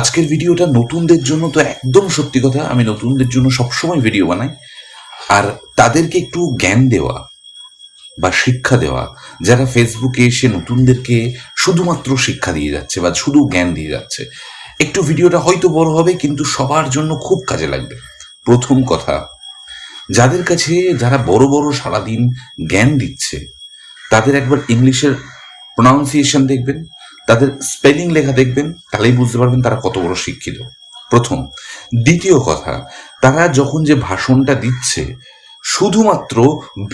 আজকের ভিডিওটা নতুনদের জন্য তো একদম সত্যি কথা, আমি নতুনদের জন্য সবসময় ভিডিও বানাই। আর তাদেরকে একটু জ্ঞান দেওয়া বা শিক্ষা দেওয়া, যারা ফেসবুকে এসে নতুনদেরকে শুধুমাত্র শিক্ষা দিয়ে যাচ্ছে বা শুধু জ্ঞান দিয়ে যাচ্ছে, একটু ভিডিওটা হয়তো বড় হবে, কিন্তু সবার জন্য খুব কাজে লাগবে। প্রথম কথা, যাদের কাছে যারা বড় বড় সারাদিন জ্ঞান দিচ্ছে, তাদের একবার ইংলিশের প্রনাউন্সিয়েশন দেখবেন। তাদের স্পেলিং লেখা দেখবেন, তাহলেই বুঝতে পারবেন তারা কত বড় শিক্ষিত। প্রথম। দ্বিতীয় কথা, তারা যখন যে ভাষণটা দিচ্ছে, শুধুমাত্র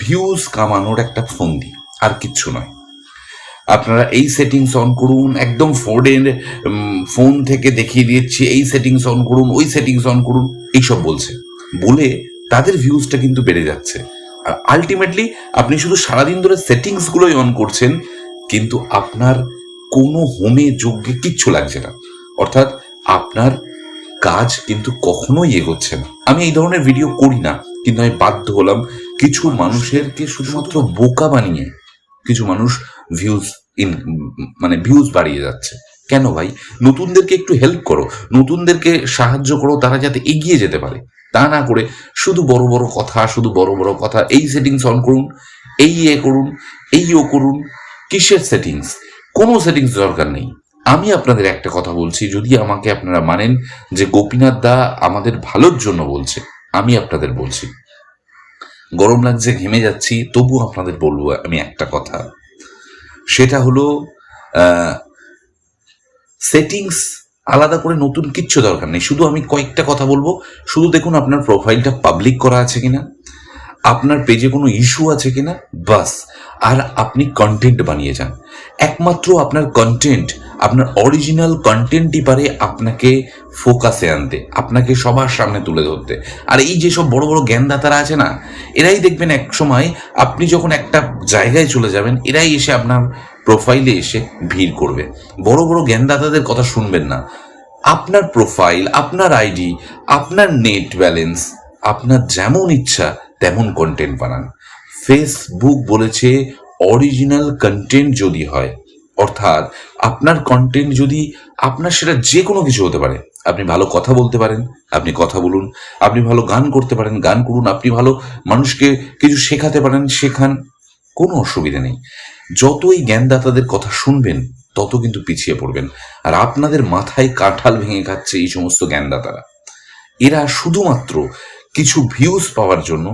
ভিউজ কামানোর একটা ফন্দি, আর কিচ্ছু নয়। আপনারা এই সেটিংস অন করুন, একদম ফোনের ফোন থেকে দেখিয়ে দিচ্ছি এই সেটিংস অন করুন, ওই সেটিংস অন করুন, এইসব বলছে। বলে তাদের ভিউজটা কিন্তু বেড়ে যাচ্ছে। আর আলটিমেটলি আপনি শুধু সারাদিন ধরে সেটিংসগুলোই অন করছেন, কিন্তু আপনার কোনো হোমে যোগ্যে কিচ্ছু লাগছে না। অর্থাৎ আপনার কাজ কিন্তু কখনোই এগোচ্ছে না। আমি এই ধরনের ভিডিও করি না, কিন্তু আমি বাধ্য হলাম কিছু মানুষেরকে শুধুমাত্র বোকা বানিয়ে কিছু মানুষ ভিউজ ইন মানে ভিউজ বাড়িয়ে যাচ্ছে। কেন ভাই? নতুনদেরকে একটু হেল্প করো, নতুনদেরকে সাহায্য করো, তারা যাতে এগিয়ে যেতে পারে। তা না করে শুধু বড় বড় কথা, শুধু বড় বড় কথা, এই সেটিংস অন করুন, এই এ করুন, এই ও করুন, কিসের সেটিংস কোনো সেটিংস দরকার নেই। আমি আপনাদের একটা কথা বলছি, যদি আমাকে আপনারা মানেন যে গোপীনাথ দা আমাদের ভালোর জন্য বলছে, আমি আপনাদের বলছি। গরম লাগছে, ঘেমে যাচ্ছি, তবু আপনাদের বলব আমি একটা কথা। সেটা হলো সেটিংস আলাদা করে নতুন কিচ্ছু দরকার নেই। শুধু আমি কয়েকটা কথা বলব। শুধু দেখুন আপনার প্রোফাইলটা পাবলিক করা আছে কিনা। আপনার পেজে কোনো ইস্যু আছে কিনা? বাস। আর আপনি কন্টেন্ট বানিয়ে যান। একমাত্র আপনার কন্টেন্ট আপনার অরিজিনাল কন্টেন্টই পারে আপনাকে ফোকাসে আনতে, আপনাকে সবার সামনে তুলে ধরতে। আর এই যেসব বড় বড় জ্ঞানদাতারা আছে না, এরাই দেখবেন এক সময় আপনি যখন একটা জায়গায় চলে যাবেন, এরাই এসে আপনার প্রোফাইলে এসে ভিড় করবে। বড় বড় জ্ঞানদাতাদের কথা শুনবেন না। আপনার প্রোফাইল আপনার আইডি আপনার নেট ব্যালেন্স আপনার যেমন ইচ্ছা তেমন কন্টেন্ট বানান। ফেসবুক বলেছে অরিজিনাল কন্টেন্ট যদি হয়, অর্থাৎ আপনার কন্টেন্ট যদি, আপনার সেটা যে কোনো কিছু হতে পারে। আপনি ভালো কথা বলতে পারেন, আপনি কথা বলুন। আপনি ভালো গান করতে পারেন, গান করুন, আপনি ভালো মানুষকে কিছু শেখাতে পারেন, শেখান, কোনো অসুবিধা নেই। যতই জ্ঞানদাতাদের কথা শুনবেন, তত কিন্তু পিছিয়ে পড়বেন। আর আপনাদের মাথায় কাঁঠাল ভেঙে খাচ্ছে এই সমস্ত জ্ঞানদাতারা। এরা শুধুমাত্র কিছু ভিউজ পাওয়ার জন্য,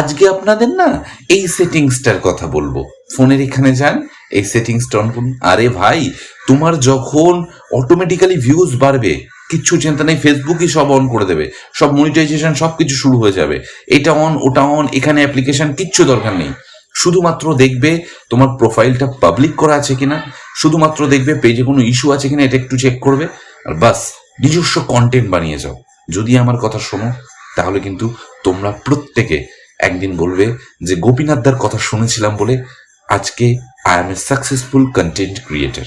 আজকে আপনাদের না এই সেটিংসটার কথা বলব। ফোনের এখানে যান, এই সেটিংসটা অন করুন। আরে ভাই, তোমার যখন অটোমেটিক্যালি ভিউজ বাড়বে, কিচ্ছু চিন্তা নেই ফেসবুকই সব অন করে দেবে। সব মনিটাইজেশন সব কিছু শুরু হয়ে যাবে। এটা অন ওটা অন এখানে অ্যাপ্লিকেশন কিচ্ছু দরকার নেই। শুধুমাত্র দেখবে তোমার প্রোফাইলটা পাবলিক করা আছে কিনা, শুধুমাত্র দেখবে পেজে কোনো ইস্যু আছে কিনা, এটা একটু চেক করবে, আর বাস, নিজস্ব কন্টেন্ট বানিয়ে যাও। যদি আমার কথা শোনো তাহলে কিন্তু তোমরা প্রত্যেকে একদিন বলবে যে গোপীনাথদার কথা শুনেছিলাম বলে আজকে I am a successful content creator